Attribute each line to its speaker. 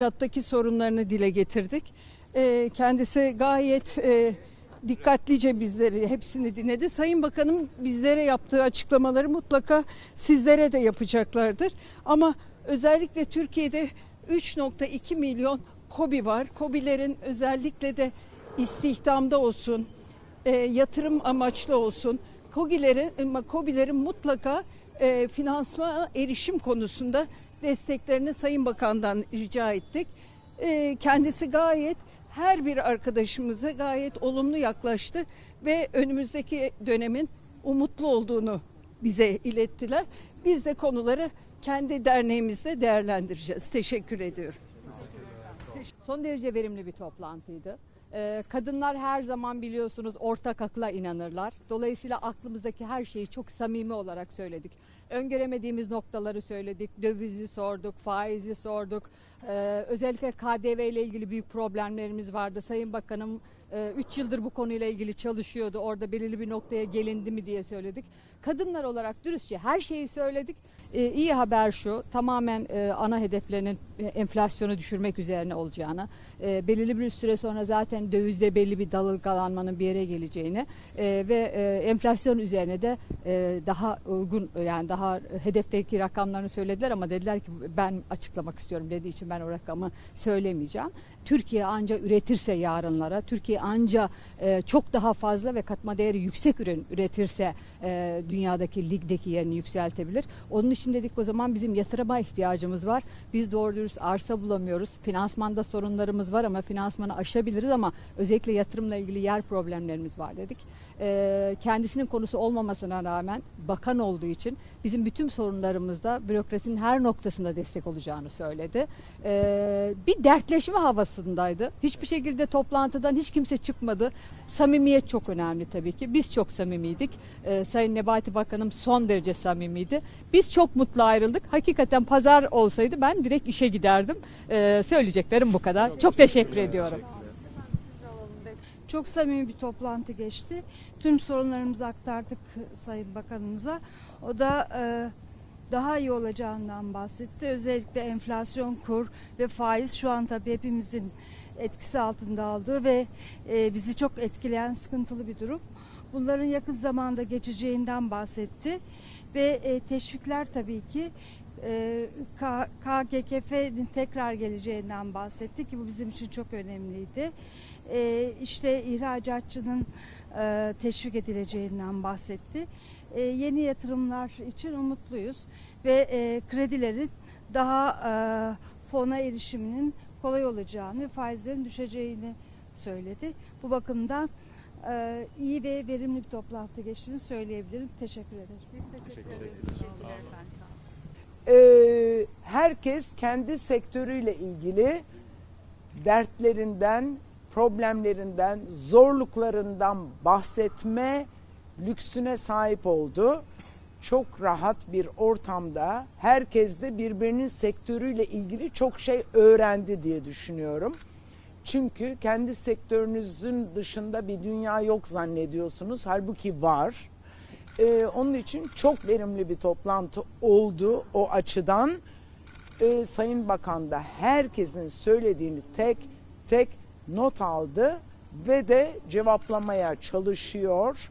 Speaker 1: Hayattaki sorunlarını dile getirdik. Ee, kendisi gayet e, dikkatlice bizleri hepsini dinledi. Sayın Bakanım bizlere yaptığı açıklamaları mutlaka sizlere de yapacaklardır. Ama özellikle Türkiye'de 3.2 milyon kobi var. Kobilerin özellikle de istihdamda olsun, e, yatırım amaçlı olsun. KOGİ'lerin, KOBİ'lerin mutlaka e, finansmana erişim konusunda desteklerini Sayın Bakan'dan rica ettik. E, kendisi gayet her bir arkadaşımıza gayet olumlu yaklaştı ve önümüzdeki dönemin umutlu olduğunu bize ilettiler. Biz de konuları kendi derneğimizde değerlendireceğiz. Teşekkür ediyorum.
Speaker 2: Son derece verimli bir toplantıydı. Ee, kadınlar her zaman biliyorsunuz ortak akla inanırlar. Dolayısıyla aklımızdaki her şeyi çok samimi olarak söyledik. Öngöremediğimiz noktaları söyledik. Dövizi sorduk, faizi sorduk. Ee, özellikle KDV ile ilgili büyük problemlerimiz vardı. Sayın Bakanım 3 yıldır bu konuyla ilgili çalışıyordu. Orada belirli bir noktaya gelindi mi diye söyledik. Kadınlar olarak dürüstçe her şeyi söyledik. Ee, iyi haber şu tamamen e, ana hedeflerinin e, enflasyonu düşürmek üzerine olacağını, e, belirli bir süre sonra zaten dövizde belli bir dalgalanmanın bir yere geleceğini ve enflasyon üzerine de daha uygun yani daha hedefteki rakamlarını söylediler ama dediler ki ben açıklamak istiyorum dediği için ben o rakamı söylemeyeceğim. Türkiye anca üretirse yarınlara, Türkiye anca e, çok daha fazla ve katma değeri yüksek ürün üretirse e, dünyadaki ligdeki yerini yükseltebilir. Onun için dedik o zaman bizim yatırıma ihtiyacımız var. Biz doğru dürüst arsa bulamıyoruz. Finansmanda sorunlarımız var ama finansmanı aşabiliriz ama özellikle yatırımla ilgili yer problemlerimiz var dedik. E, kendisinin konusu olmamasına rağmen bakan olduğu için bizim bütün sorunlarımızda bürokrasinin her noktasında destek olacağını söyledi. E, bir dertleşme havasındaydı. Hiçbir şekilde toplantıdan hiç kimse çıkmadı. Samimiyet çok önemli tabii ki. Biz çok samimiydik. E, Sayın Nebati Bakanım son derece samimiydi. Biz çok mutlu ayrıldık. Hakikaten pazar olsaydı ben direkt işe giderdim. E, söyleyeceklerim bu kadar. Çok teşekkür ediyorum.
Speaker 3: Çok samimi bir toplantı geçti. Tüm sorunlarımızı aktardık Sayın Bakanımıza. O da e, daha iyi olacağından bahsetti. Özellikle enflasyon, kur ve faiz şu an tabii hepimizin etkisi altında aldığı ve e, bizi çok etkileyen sıkıntılı bir durum. Bunların yakın zamanda geçeceğinden bahsetti ve e, teşvikler tabii ki e, KGKF'nin tekrar geleceğinden bahsetti ki bu bizim için çok önemliydi. E, işte ihracatçının e, teşvik edileceğinden bahsetti. E, yeni yatırımlar için umutluyuz ve e, kredilerin daha e, fona erişiminin kolay olacağını ve faizlerin düşeceğini söyledi. Bu bakımdan e, iyi ve verimli bir toplantı geçtiğini söyleyebilirim. Teşekkür ederim. Biz teşekkür, ederiz.
Speaker 4: Ee, herkes kendi sektörüyle ilgili dertlerinden, problemlerinden, zorluklarından bahsetme lüksüne sahip oldu. Çok rahat bir ortamda herkes de birbirinin sektörüyle ilgili çok şey öğrendi diye düşünüyorum. Çünkü kendi sektörünüzün dışında bir dünya yok zannediyorsunuz. Halbuki var. Ee, onun için çok verimli bir toplantı oldu o açıdan. Ee, Sayın Bakan da herkesin söylediğini tek tek not aldı ve de cevaplamaya çalışıyor.